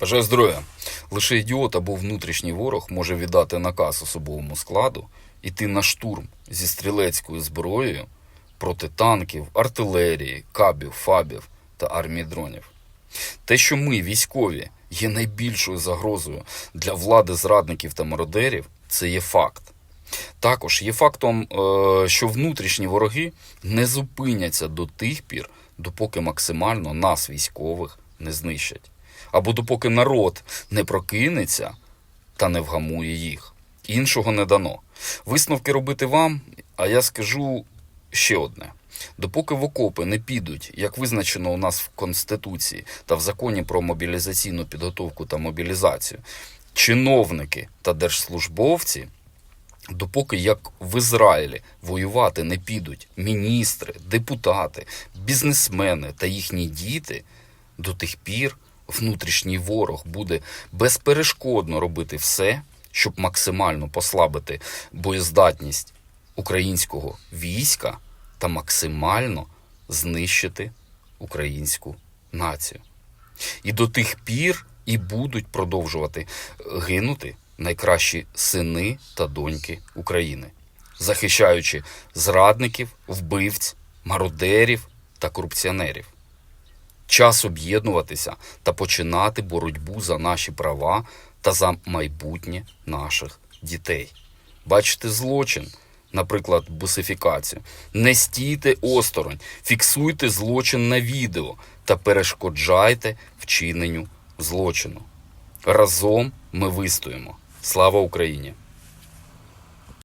Бажаю здоров'я. Лише ідіот або внутрішній ворог може віддати наказ особовому складу іти на штурм зі стрілецькою зброєю проти танків, артилерії, кабів, фабів та армії дронів. Те, що ми, військові, є найбільшою загрозою для влади зрадників та мародерів, це є факт. Також є фактом, е, що внутрішні вороги не зупиняться до тих пір, допоки максимально нас, військових, не знищать. Або допоки народ не прокинеться та не вгамує їх. Іншого не дано. Висновки робити вам, а я скажу ще одне. Допоки в окопи не підуть, як визначено у нас в Конституції та в законі про мобілізаційну підготовку та мобілізацію, чиновники та держслужбовці, допоки як в Ізраїлі воювати не підуть міністри, депутати, бізнесмени та їхні діти, до тих пір внутрішній ворог буде безперешкодно робити все, щоб максимально послабити боєздатність українського війська та максимально знищити українську націю. І до тих пір і будуть продовжувати гинути найкращі сини та доньки України, захищаючи зрадників, вбивць, мародерів та корупціонерів. Час об'єднуватися та починати боротьбу за наші права та за майбутнє наших дітей. Бачите злочин, наприклад, бусифікацію. Не стійте осторонь, фіксуйте злочин на відео та перешкоджайте вчиненню злочину. Разом ми вистоїмо. Слава Україні!